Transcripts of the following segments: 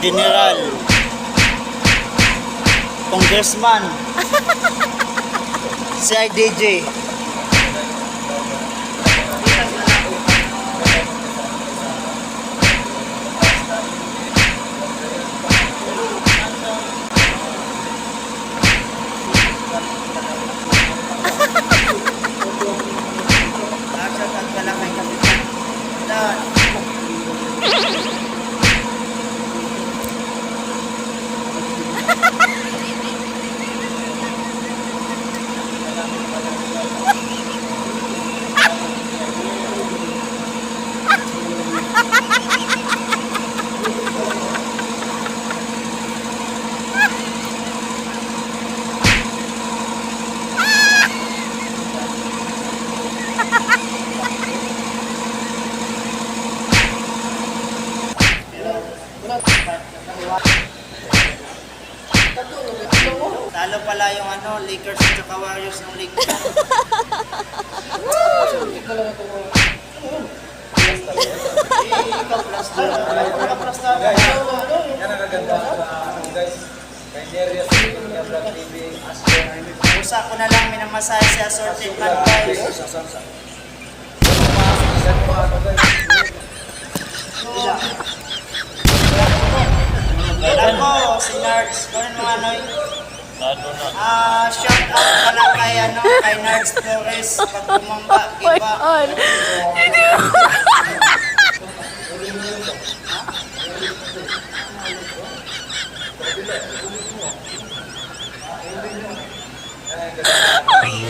General. Congressman. CIDJ. Shoutout Talo pala yung ano, Lakers at saka Warriors ng. Eh, ikaw plus two. Ikaw. Yan ang kaganda uh, guys. Kay Neria sa ko na lang minamasahe si assorted man guys. Sa Samsa. Yan po ano guys. Ako, si Nards. Gawin mo ano eh. Ah, shout out pala kay ano, kay Nards Flores pag bumamba, my iba. god.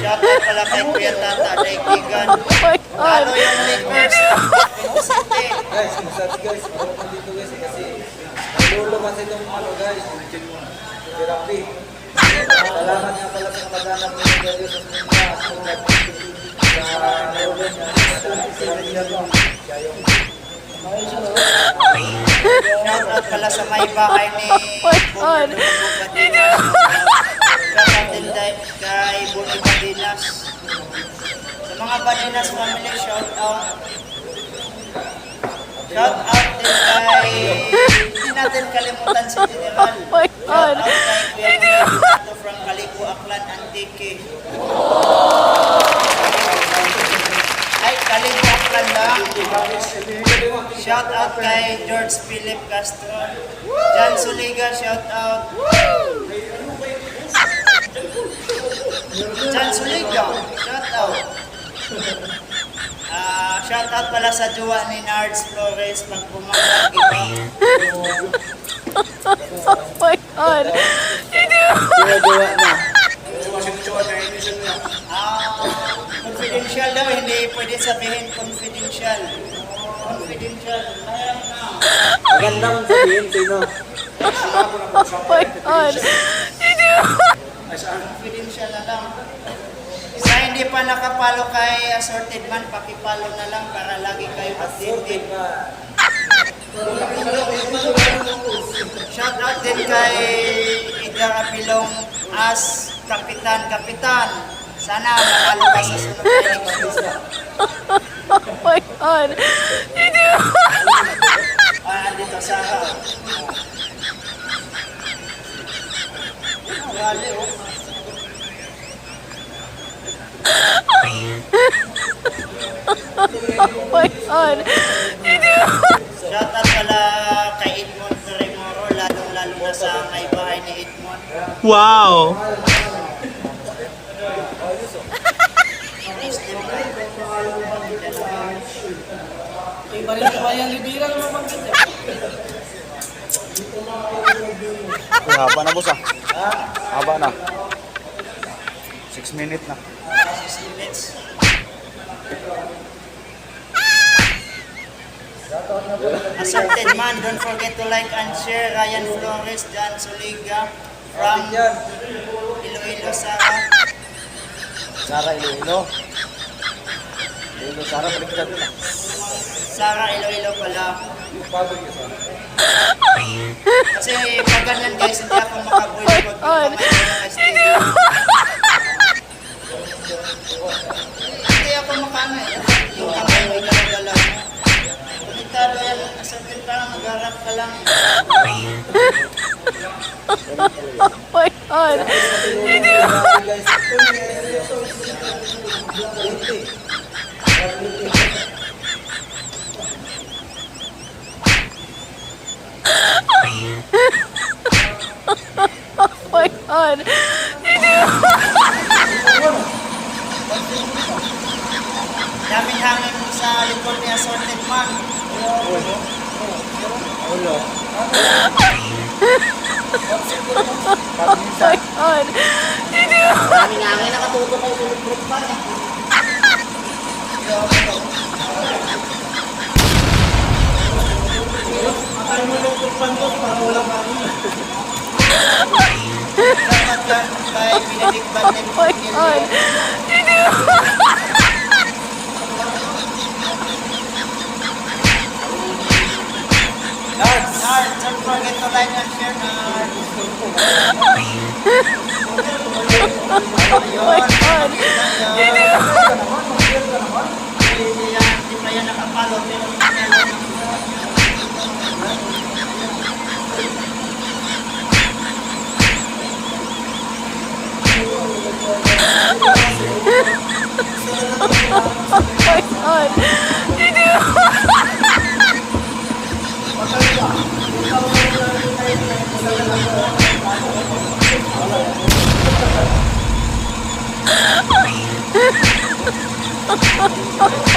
Shout out pala kay Kuya Tata, Daikigan. Oh my god. Talo yung Lakers. City. Guys, massage guys. Meron pa dito guys eh, kasi itong ano guys. Therapy. Salamat nga pala sa kamag-anak ni Neria sa Pilipinas. Sa nalulumas niya. Siya yung Shout out pala sa may bahay ni dahil kay Buni Badinas. Sa mga Badinas family, shout out. Shout out din kay, natin kalimutan si General. Oh my God. kay Kuya Renato from Calico, Aklan, Antique. Ay, Calico, Aklan lang. Shout out kay George Philip Castro. Jan Suliga, shout out. Jan Suliga, shout out. Ah, shout out pala sa jowa ni Nards Flores pag pumalag iba. Oh my god. Ginagawa na. Ah, confidential daw, hindi pwede sabihin confidential. Confidential, mahirap na. Maganda mong sabihin, sino? Oh my god. Confidential na lang. Sa hindi nakapalo kay Assorted Man, pakipalo na lang para lagi kayo updated. Shout out din kay Edgar Apilong as Kapitan. Kapitan, sana makalo ka sa sunod na. Oh my god. Ah, dito sa Grabe, oh. Oh my god. Shout out pala kay Edmond Tremoro, lalong-lalo na sa may bahay ni Edmond. Wow! Uy, haba na boss ah. Haba na. 6 minutes na. Minutes. Assorted man, don't forget to like and share. Ryan Flores, John Soliga from. Iloilo, Sara. Sara Iloilo. Iloilo, Sara, baliktad na. Sara Iloilo pala. Kasi pag ganyan guys, hindi ako makabuhay pag yung kamay ko ng STD. Hindi ako makano eh. Yung kamay ko galaw-galaw. Komentado yan, assorted parang mag Mag-arap ka lang. Oh my God. guys. Oh my God. Daming hangin mo sa likod ni Assorted Man. Ulo. Oh my God. Daming hangin nakatutok ko sa likod man. Dapat yan kay Benedict Van Oh my God. Nards. Yeah.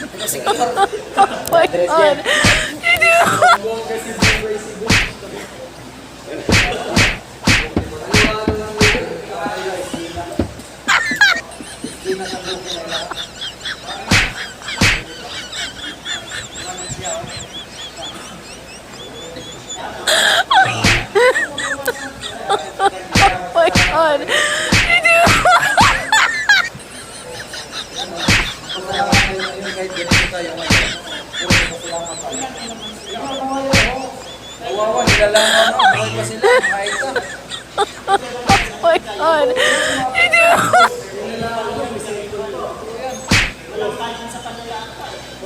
Oh my God. Oh Kawawa, nilalang na ano. Buhay pa sila. Kahit ka. Oh my God.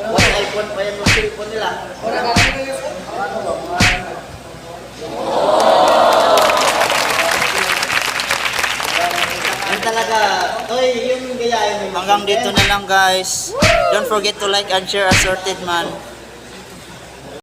What iPhone pa yan ng cellphone nila? Ang talaga, oy, yung gayahin. Hanggang dito na lang guys. Don't forget to like and share Assorted Man.